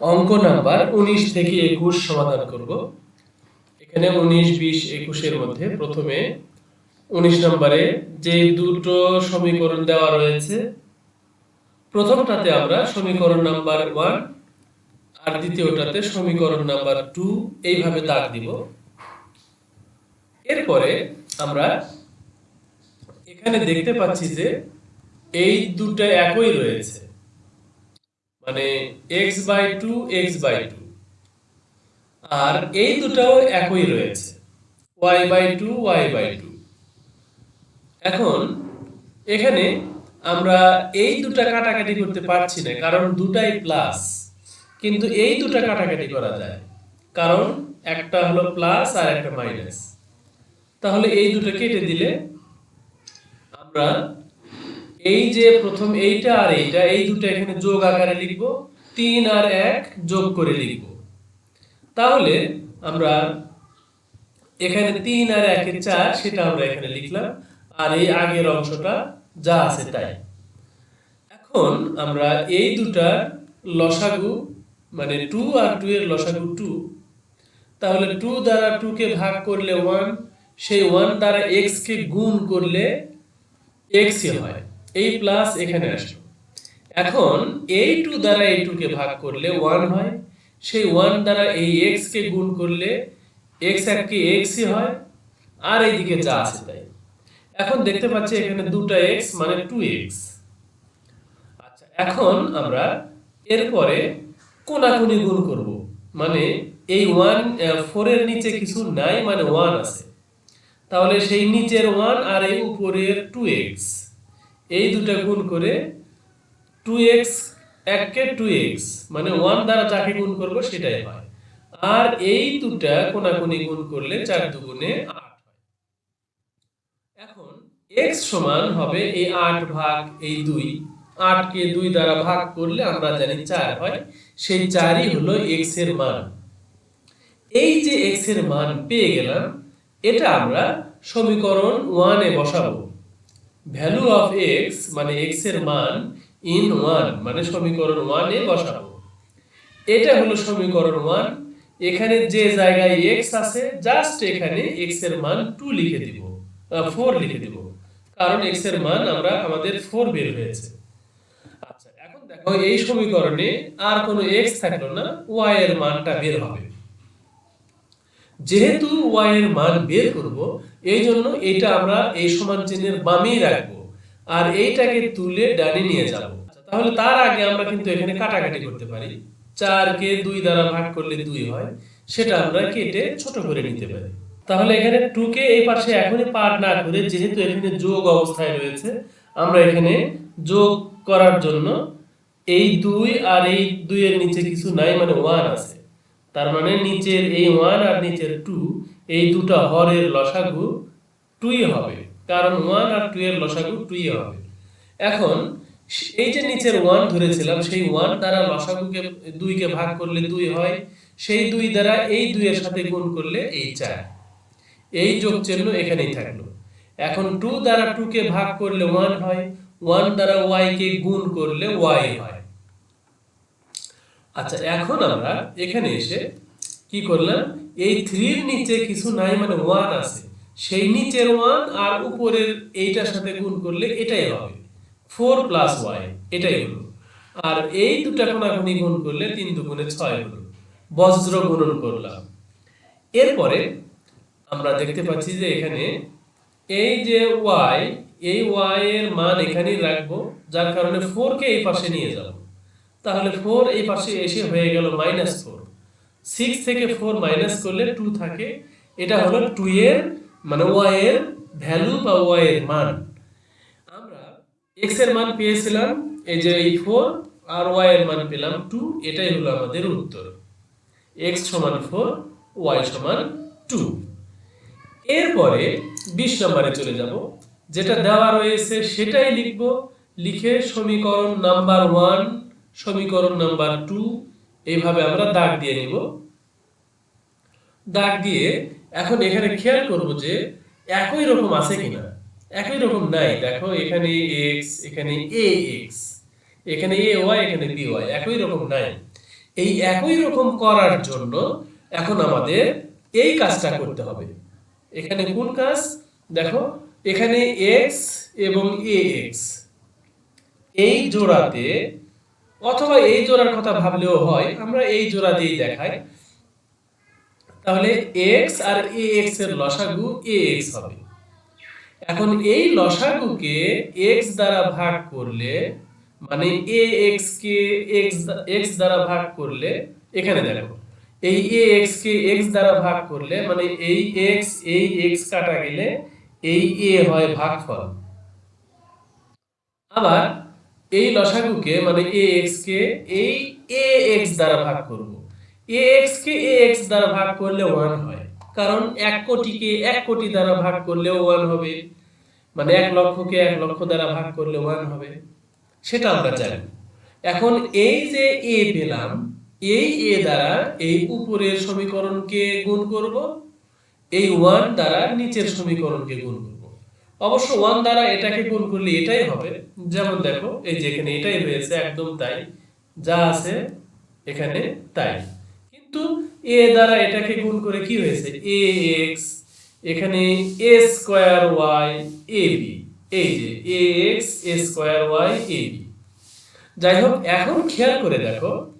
অঙ্ক নাম্বার উনিশ থেকে একুশ সমাধান করব। এখানে উনিশ, বিশ, একুশের মধ্যে প্রথমে উনিশ নম্বরে যে দুটো সমীকরণ দেওয়া রয়েছে, প্রথমটাতে আমরা সমীকরণ নাম্বার ওয়ান আর দ্বিতীয়টাতে সমীকরণ নাম্বার টু এইভাবে দাগ দিব। এরপরে আমরা এখানে দেখতে পাচ্ছি যে এই দুটো একই রয়েছে। মানে x by two x by two আর এই দুটাও একই রয়েছে। Y by two y by two এখন, এখানে আমরা এই দুটা কাটাকাটি করতে পারছি না, কারণ দুটাই প্লাস কিন্তু এই দুটা কাটাকাটি করা যায়। কারণ একটা হলো প্লাস আর একটা মাইনাস তাহলে এই দুটো কেটে দিলে আমরা এই যে প্রথম এইটা আর এইটা, এই দুটো এখানে যোগ আকারে লিখব, তিন আর এক যোগ করে লিখব। তাহলে আমরা এখানে তিন আর একের চার, সেটা আমরা এখানে লিখলাম, আর এই আগের অংশটা যা আছে তাই। এখন আমরা এই দুটার লসাগু মানে টু আর টু এর লসাগু টু, তাহলে টু দ্বারা টু কে ভাগ করলে ওয়ান, সেই ওয়ান দ্বারা এক্স কে গুণ করলে এক্স হয়। এই প্লাস এখানে আসলো এখন এই টু দ্বারা এই টু কে ভাগ করলে ওয়ান হয়। সেই ওয়ান দ্বারা এই এক্স কে গুণ করলে এক্স এককে এক্সই হয়। আর এইদিকে যা আছে তাই। এখন দেখতে পাচ্ছি এখানে দুটা এক্স মানে টু এক্স আচ্ছা এখন আমরা এরপরে কোনাকুনি গুণ করব। মানে এই ওয়ান ফোরের নিচে কিছু নাই মানে ওয়ান আছে। তাহলে সেই নিচের ওয়ান আর এই উপরের টু এক্স এই দুটা গুণ করে টু এক্স এককে টু এক্স মানে ওয়ান দ্বারা যাকে গুণ করব সেটাই হয়। আর এই দুটা কোনাকুনি গুণ করলে চার দুগুণে আট হয়। এখন এক্স সমান হবে এই আট ভাগ এই দুই। আটকে দুই দ্বারা ভাগ করলে আমরা জানি চার হয়। সেই চারই হলো এক্সের মান। এই যে এক্সের মান পেয়ে গেলাম, এটা আমরা সমীকরণ ওয়ানে বসাবো। ভ্যালু অফ এক্স মানে এক্সের মান ইন ওয়ান মানে সমীকরণ ওয়ানে বসাবো। এটা হলো সমীকরণ ওয়ান এখানে যে জায়গায় এক্স আছে জাস্ট এখানে এক্সের মান টু লিখে দিব ফোর লিখে দিব। কারণ এক্সের মান আমরা, আমাদের ফোর বের হয়েছে। আচ্ছা এখন দেখো এই সমীকরণে আর কোনো এক্স থাকল না ওয়াই এর মানটা বের হবে। যেহেতু ওয়াই এর মান বের করব, এই জন্য এটা আমরা এই সমান চিহ্নের বামেই রাখব আর এইটাকে তুলে ডানে নিয়ে যাব। তাহলে তার আগে আমরা কিন্তু এখানে কাটাকাটি করতে পারি। চারকে দুই দ্বারা ভাগ করলে দুই হয়, সেটা আমরা কেটে ছোট করে নিতে পারি। তাহলে এখানে টু কে এই পাশে এখনই পার না করে, যেহেতু এখানে যোগ অবস্থায় রয়েছে, আমরা এখানে যোগ করার জন্য এই দুই আর এই দুইয়ের নিচে কিছু নাই মানে ওয়ান আছে। তার মানে নিচের এই ওয়ান আর নিচের টু, এই দুটা হরের লসাগু টুই হবে। কারণ ওয়ান আর টু এর লসাগু টুই হবে। এখন, এই যে নিচের ওয়ান ধরেছিলাম, সেই ওয়ান দ্বারা লসাগুকে, দুইকে ভাগ করলে দুই হয়, সেই দুই দ্বারা এই দুইয়ের সাথে গুণ করলে এই চার। এই যোগ চিহ্ন এখানেই থাকল। এখন টু দ্বারা টু কে ভাগ করলে ওয়ান হয়, ওয়ান দ্বারা ওয়াই কে গুণ করলে ওয়াই হয়। আচ্ছা এখন আমরা এখানে এসে কি করলাম? এই থ্রির নিচে কিছু নাই মানে ওয়ান আছে। সেই নিচের ওয়ান আর উপরের এইটার সাথে গুণ করলে এটাই হবে। ফোর প্লাস ওয়াই, এটাই হলো। আর এই দুটা কোনাকুনি গুণ করলে তিন দুগুণে ছয় হলো। বজ্র গুণন করলাম। এরপরে আমরা দেখতে পাচ্ছি যে এখানে এই যে ওয়াই, এই ওয়াই এর মান এখানেই রাখব, যার কারণে ফোর কে এই পাশে নিয়ে যাব। তাহলে ফোর এই পাশে এসে হয়ে গেল মাইনাস ফোর সিক্স থেকে ফোর মাইনাস করলে টু থাকে। এটা হলো টু এর মানে ওয়াই এর ভ্যালু বা ওয়াই এর মান। আমরা এক্সের মান পেয়েছিলাম, এই যে এই ফোর আর ওয়াই এর মান পেলাম টু এটাই হলো আমাদের উত্তর। এক্স সমান ফোর ওয়াই সমান টু এরপরে বিশ নম্বরে চলে যাব। যেটা দেওয়া রয়েছে সেটাই লিখব। লিখে সমীকরণ নাম্বার ওয়ান সমীকরণ নাম্বার টু এইভাবে আমরা দাগ দিয়ে নিব। দাগ দিয়ে এখন এখানে খেয়াল করব যে একই রকম আছে কিনা। একই রকম নাই। দেখো, এখানে এক্স এখানে এ এক্স এখানে এ ওয়াই এখানে বি ওয়াই একই রকম নাই। এই একই রকম করার জন্য এখন আমাদের এই কাজটা করতে হবে। এখানে কোন কাজ? দেখো, এখানে এক্স এবং এ এক্স এই জোড়াতে অথবা এই জোড়ার কথা ভাবলেও হয়, আমরা এই জোড়া দিয়েই দেখাই। তাহলে এক্স আর এ এক্সের লসাগু এ এক্স হবে। এখন এই লসাগুকে এক্স দ্বারা ভাগ করলে মানে এ এক্স কে এক্স এক্স দ্বারা ভাগ করলে, এখানে দেখো, এই এ এক্স কে এক্স দ্বারা ভাগ করলে মানে এই এক্স এই এক্স কাটা গেলে এই এ হয় ভাগফল। আবার এই লসাগুকে মানে এ এক্স কে এই এ এক্স দ্বারা ভাগ করব। এ এক্স কে এ এক্স দ্বারা ভাগ করলে ওয়ান হয়। কারণ এক কোটিকে এক কোটি দ্বারা ভাগ করলেও ওয়ান হবে। মানে এক লক্ষকে এক লক্ষ দ্বারা ভাগ করলে ওয়ান হবে। সেটা আমরা জানি। এখন এই যে এ পেলাম, এই এ দ্বারা এই উপরের সমীকরণকে গুণ করব। এই ওয়ান দ্বারা নিচের সমীকরণকে গুণ করব। অবশ্য ওয়ান দ্বারা এটাকে গুণ করলে এটাই হবে। যেমন দেখো, এই যে এখানে এটাই হয়েছে, একদম তাই। যা আছে এখানে তাই। কিন্তু এ দ্বারা এটাকে গুণ করে কি হয়েছে? এ এক্স, এখানে a square y a b. এই যে a x, a square y a b. যাই হোক, এখন খেয়াল করে দেখো,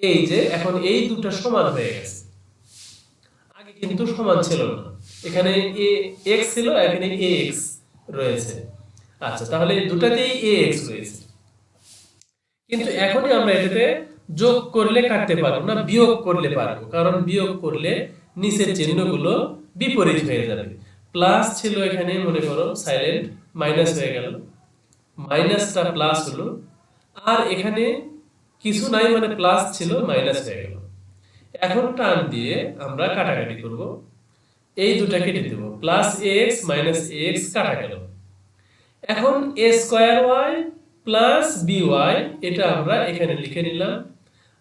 এই যে এখন এই দুটো সমান হয়ে গেছে। আগে কিন্তু সমান ছিল না। এখানে এ এক্স ছিল, এখানে এ এক্স। রয়েছে। আচ্ছা তাহলে দুটাতেই এ এক্স রয়েছে। কিন্তু এখনই আমরা এটাতে যোগ করলে কাটতে পারব না, বিয়োগ করলে পারব, কারণ বিয়োগ করলে নিচের চিহ্নগুলো বিপরীত হয়ে যাবে। প্লাস ছিল এখানে, মনে করো সাইলেন্ট মাইনাস হয়ে গেল। মাইনাসটা প্লাস হলো, আর এখানে কিছু নাই মানে প্লাস ছিল মাইনাস হয়ে গেল। এখন টান দিয়ে আমরা কাটাকাটি করব। এই দুটা কেটে দেব। প্লাস এক্স মাইনাস এক্স কাটা গেল। এখন a square y plus b y এটা আমরা এখানে লিখে নিলাম।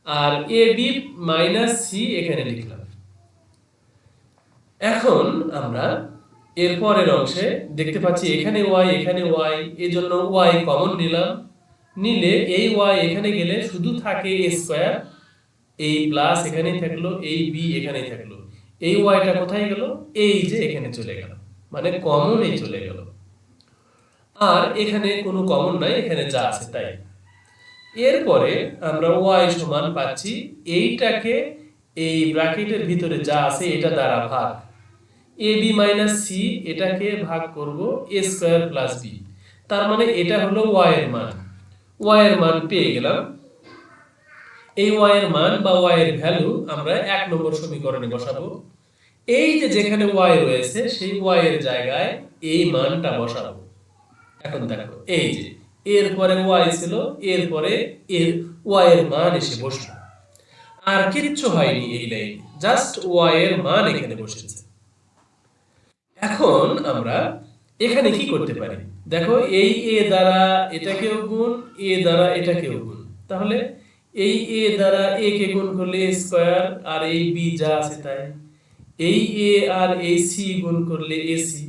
আর এ বি মাইনাস সি এখানে লিখলাম। এখন আমরা এর পরের অংশে দেখতে পাচ্ছি এখানে ওয়াই এখানে ওয়াই এই জন্য ওয়াই কমন নিলাম। নিলে এই ওয়াই এখানে গেলে শুধু থাকে এ স্কোয়ার এই প্লাস এখানেই থাকল, এই বি এখানেই থাকল। এই ওয়াইটা কোথায় গেল? এই যে এখানে চলে গেল। মানে কমন এই চলে গেল। আর এখানে কোনো কমন নাই, এখানে যা আছে তাই। এরপরে আমরা ওয়াই সমান পাচ্ছি এইটাকে, এই ব্র্যাকেটের ভিতরে যা আছে এটা দ্বারা ভাগ। এ বি মাইনাস সি এটাকে ভাগ করব এ স্কোয়ার প্লাস বি তার মানে এটা হলো ওয়াই এর মান। ওয়াই এর মান পেয়ে গেলাম। এই ওয়াই এর মান বা ওয়াই এর ভ্যালু আমরা এক নম্বর সমীকরণে বসাবো। এই যে যেখানে ওয়াই রয়েছে, সেই ওয়াই এর জায়গায় এই মানটা বসাবো। এখন দেখো, এই যে এরপরে ওয়াই ছিল, এর ওয়াই এর মান এসে বসল। আর কিচ্ছু হয়নি এই লাইন জাস্ট ওয়াই এর মান এখানে বসেছে। এখন আমরা এখানে কি করতে পারি? দেখো, এই এ দ্বারা এটাকেও গুণ, এ দ্বারা এটাকেও গুণ। তাহলে এই এ দ্বারা এ কে গুণ করলে স্কোয়ার আর এই বি যা আছে তাই। এই এ আর এই সি গুণ করলে এ সি।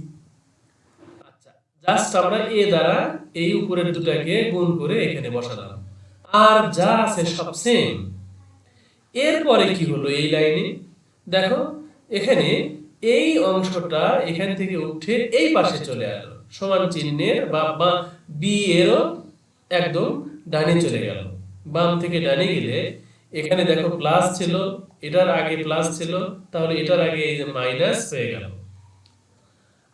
আচ্ছা জাস্ট আমরা এ দ্বারা এই উপরের দুটাকে গুণ করে এখানে বসালাম। আর যা আছে সব সেম এরপরে কি হলো এই লাইনে? দেখো, এখানে এই অংশটা এখান থেকে উঠে এই পাশে চলে এলো সমান চিহ্নের বা বি এরও একদম ডানে চলে গেল। বাম থেকে ডানে গেলে, এখানে দেখো প্লাস ছিল, এটার আগে প্লাস ছিল, তাহলে এটার আগে এই যে মাইনাস হয়ে গেল।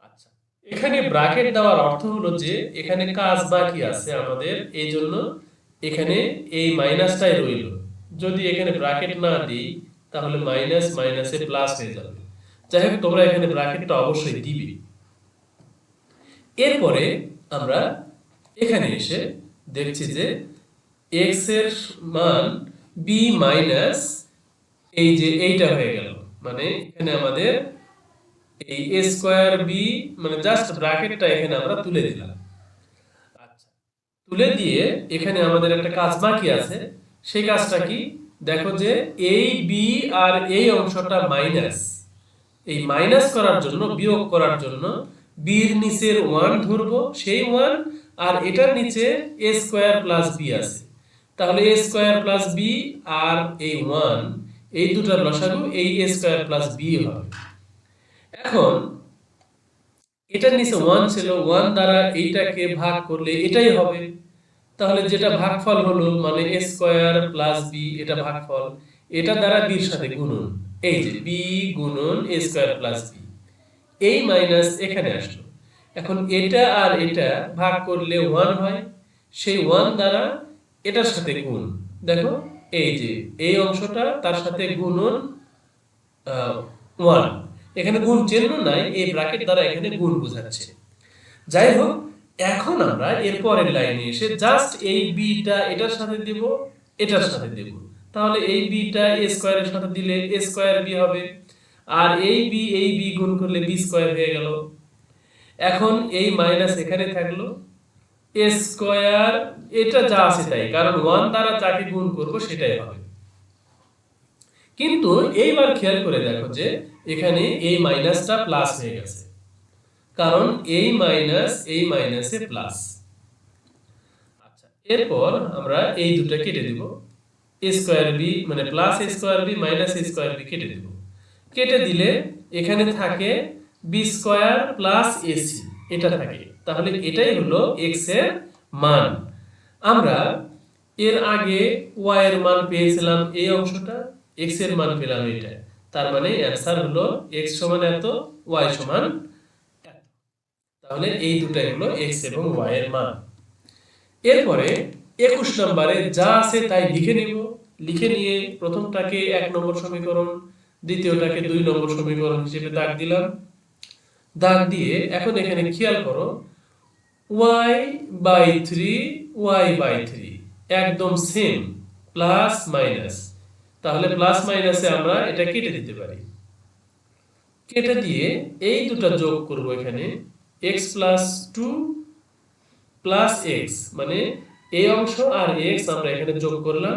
আচ্ছা এখানে ব্র্যাকেট দেওয়ার অর্থ হলো যে এখানে কাজ বাকি আছে আমাদের, এই জন্য এখানে এই মাইনাসটাই রইল। যদি এখানে ব্রাকেট না দিই, তাহলে মাইনাস মাইনাসে প্লাস হয়ে যাবে। যাই হোক, তোমরা এখানে ব্রাকেটটা অবশ্যই দিবে। এরপরে আমরা এখানে এসে দেখছি যে এক্সের মান বি মাইনাস এই যে এইটা হয়ে গেল। মানে এখানে আমাদের এই মানে জাস্ট ব্র্যাকেটটা এখানে আমরা তুলে দিলাম। আচ্ছা তুলে দিয়ে এখানে আমাদের একটা কাজ বাকি আছে। সেই কাজটা কি? দেখো যে এই আর এই অংশটা মাইনাস এই মাইনাস করার জন্য, বিয়োগ করার জন্য বির নিচের ওয়ান ধরবো, সেই ওয়ান আর এটার নিচে এ স্কোয়ার প্লাস বি আছে। তাহলে এ স্কোয়ার প্লাস বি আর এই ওয়ান এই দুটার লসাগু এই এ স্কোয়ার প্লাস বি হবে। এখন এটার নিচে ওয়ান ছিল ওয়ান দ্বারা এইটাকে ভাগ করলে এটাই হবে। তাহলে যেটা ভাগফল হলো মানে এ স্কোয়ার প্লাস বি এটা ভাগফল। এটা দ্বারা বির সাথে গুণন। এই যে বি গুণন এ স্কোয়ার প্লাস বি এই মাইনাস এখানে আসলো। এখন এটা আর এটা ভাগ করলে ওয়ান হয়। সেই ওয়ান দ্বারা এটার সাথে গুণ। দেখো, এই যে, এই অংশটা তার সাথে গুণন ওয়ান। এখানে গুণ চিহ্ন নাই, এই ব্র্যাকেট দ্বারা এখানে গুণ বোঝাচ্ছে। যাই হোক, এখন আমরা এর পরের লাইনে এসে জাস্ট এই বিটা এটার সাথে দেব, এটার সাথে দেব। তাহলে এই বিটা এ স্কোয়ারের সাথে দিলে এ স্কোয়ার বি হবে, আর এই বি এই বি গুণ করলে বি স্কোয়ার হয়ে গেল। এখন এই মাইনাস এখানে থাকল এ স্কোয়ার, এটা যা আছে তাই। কারণ ওয়ান দ্বারা যাকে গুণ করব, সেটাই হবে। কিন্তু এইবার খেয়াল করে দেখো যে, এখানে এই মাইনাসটা প্লাস হয়ে গেছে। কারণ এই মাইনাস এই মাইনাসে প্লাস আচ্ছা এরপর আমরা এই দুটো কেটে দিব। এ স্কোয়ার বি মানে plus a square b minus a square b কেটে দিব। কেটে দিলে এখানে থাকে বি স্কোয়ার প্লাস এসি এটা থাকে। তাহলে এটাই হলো এক্সের মান। আমরা এর আগে ওয়াই এর মান পেয়েছিলাম এই অংশটা এক্সের মান পেলাম এটা। তার মানে অ্যান্সার হলো এক্স সমান এত ওয়াই সমান। তাহলে এই দুটাই হলো এক্স এবং ওয়াই এর মান। এরপরে একুশ নম্বরে যা আছে তাই লিখে নিব। লিখে নিয়ে প্রথমটাকে এক নম্বর সমীকরণ, দ্বিতীয়টাকে দুই নম্বর সমীকরণ হিসেবে দাগ দিলাম। দাগ দিয়ে এখন এখানে খেয়াল করো y by three y by three একদম সেম প্লাস মাইনাস তাহলে প্লাস মাইনাসে আমরা এটা কেটে দিতে পারি। কেটে দিয়ে এই দুটো যোগ করব এখানে x plus two plus x মানে এই অংশ আর এক্স আমরা এখানে যোগ করলাম।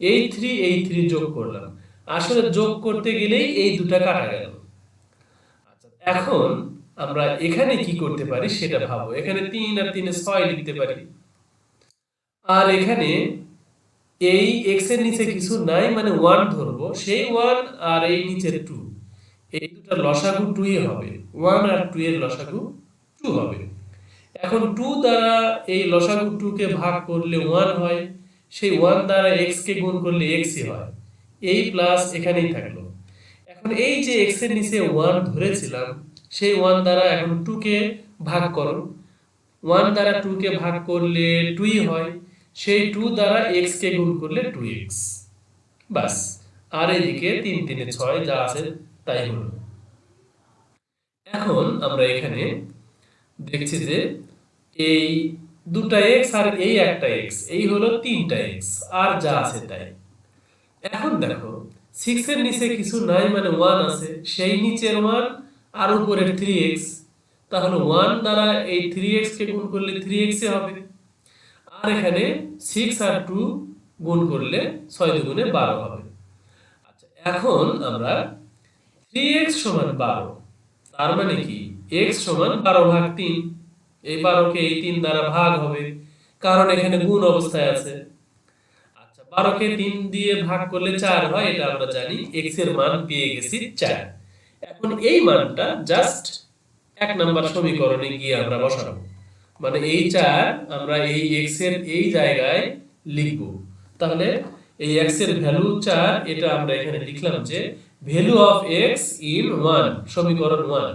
এই থ্রি এই থ্রি যোগ করলাম। আসলে যোগ করতে গেলেই এই দুটা কাটা গেল। আচ্ছা এখন আমরা এখানে কি করতে পারি সেটা ভাবো। এখানে তিন আর তিনে ছয় লিখতে পারি। আর এখানে এই এক্সের নিচে কিছু নাই মানে ওয়ান ধরবো। সেই ওয়ান আর এই নিচের টু এই দুটা লসাগু টুই হবে। ওয়ান আর টু এর লসাগু টু হবে। এখন টু দ্বারা এই লসাগু টু কে ভাগ করলে ওয়ান হয়। সেই ওয়ান দ্বারা এক্স কে গুণ করলে এক্সই হয়। এই প্লাস এখানেই থাকল। এখন এই যে এক্সের নিচে ওয়ান ধরেছিলাম সেই ওয়ান দ্বারা এখন টু কে ভাগ করো। ওয়ান দ্বারা টু কে ভাগ করলে টুই হয়। সেই টু দ্বারা এক্স কে গুণ করলে টু এক্স বাস আর এদিকে তিন, তিনে ছয় যা আছে তাই হলো। এখন আমরা এখানে দেখছি যে এই দুটা এক্স আর এই একটা এক্স এই হলো তিনটা এক্স আর যা আছে তাই। এখন দেখো সিক্স এর নিচে কিছু নাই মানে ওয়ান আছে, সেই নিচের ওয়ান আর উপরের থ্রি এক্স তাহলে ওয়ান দ্বারা এই থ্রি এক্স কে গুণ করলে থ্রি এক্স হবে। আর এখানে সিক্স আর টু গুণ করলে ছয় দুগুণে বারো হবে। আচ্ছা এখন আমরা থ্রি এক্স সমান বারো, তার মানে কি? এক্স সমান বারো ভাগ তিন, এই বারোকে এই তিন দ্বারা ভাগ হবে, কারণ এখানে গুণ অবস্থায় আছে। আচ্ছা বারোকে তিন দিয়ে ভাগ করলে চার হয়, এটা আমরা জানি এক্সের মান পেয়ে গেছি চার। এখন এই মানটা জাস্ট এক নাম্বার সমীকরণে গিয়ে আমরা বসাবো। মানে এই চার আমরা এই এক্সের এই জায়গায় লিখব। তাহলে এই এক্সের ভ্যালু চার, এটা আমরা এখানে লিখলাম যে value of x in one, সমীকরণ ওয়ান।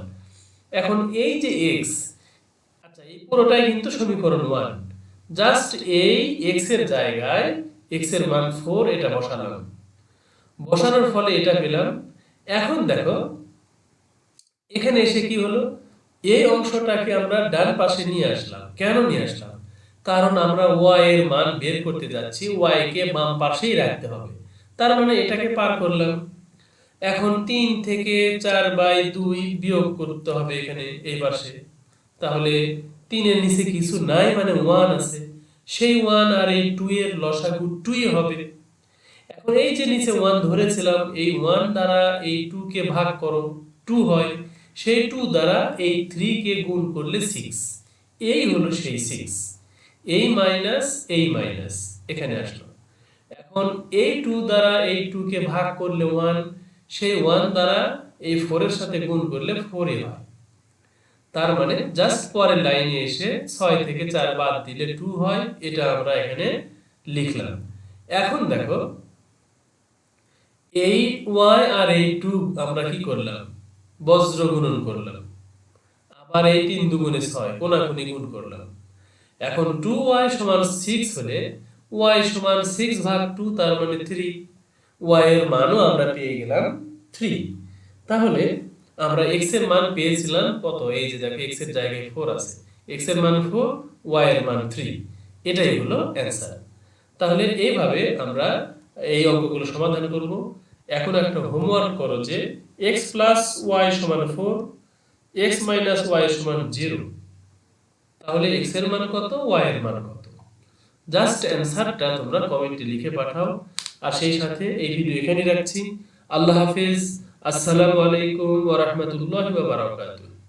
এখন এই যে এক্স আচ্ছা এই পুরোটাই কিন্তু সমীকরণ ওয়ান। জাস্ট এই এক্সের জায়গায় এক্সের মান ফোর এটা বসালাম। বসানোর ফলে এটা পেলাম। এখন দেখো এখানে এসে কি হলো? এই অংশটাকে আমরা ডান পাশে নিয়ে আসলাম। কেন নিয়ে আসলাম? কারণ আমরা ওয়াই এর মান বের করতে যাচ্ছি ওয়াই কে বাম পাশেই রাখতে হবে। তার মানে এটাকে পার করলাম। এখন তিন থেকে চার বাই দুই বিয়োগ করতে হবে এখানে, এই পাশে। তাহলে তিনের নিচে কিছু নাই মানে ওয়ান আছে। সেই ওয়ান আর এই টু এর লসাগু টুই হবে। এখন এই যে নিচে ওয়ান ধরেছিলাম, এই ওয়ান দ্বারা এই টু কে ভাগ করো টু হয়। সেই টু দ্বারা এই থ্রি কে গুণ করলে সিক্স এই হলো সেই সিক্স এই মাইনাস এই মাইনাস এখানে আসলো। এখন এই টু দ্বারা এই টু কে ভাগ করলে ওয়ান সেই ওয়ান দ্বারা এই ফোরের সাথে গুণ করলে ফোর এ হয় তার মানে জাস্ট পরের লাইনে এসে ছয় থেকে চার বাদ দিলে টু হয়, এটা আমরা এখানে লিখলাম। এখন দেখো, এই ওয়াই আর এই টু আমরা কি করলাম? বজ্র গুণন করলাম। আবার এই তিন দুগুণে ছয়, কোনাকুনি গুণ করলাম। এখন টু ওয়াই সমান সিক্স হলে ওয়াই সমান সিক্স ভাগ টু তার মানে থ্রি ওয়াই এর মানও আমরা পেয়ে গেলাম থ্রি তাহলে আমরা এক্সের মান পেয়েছিলাম কত? এই যে দেখো এক্সের জায়গায় ফোর আছে। এক্সের মান ফোর ওয়াই এর মান থ্রি এটাই হলো অ্যান্সার তাহলে এইভাবে আমরা এই অঙ্কগুলো সমাধান করব। এখন একটা হোমওয়ার্ক করো যে এক্স প্লাস ওয়াই সমান ফোর এক্স মাইনাস ওয়াই সমান জিরো তাহলে এক্সের মান কত ওয়াই এর মান কত? জাস্ট অ্যান্সারটা তোমরা কমেন্টে লিখে পাঠাও। আর সেই সাথে এই ভিডিও এখানে রাখছি। আল্লাহ হাফিজ। আসসালামু আলাইকুম ওয়া বারাকাতুহু।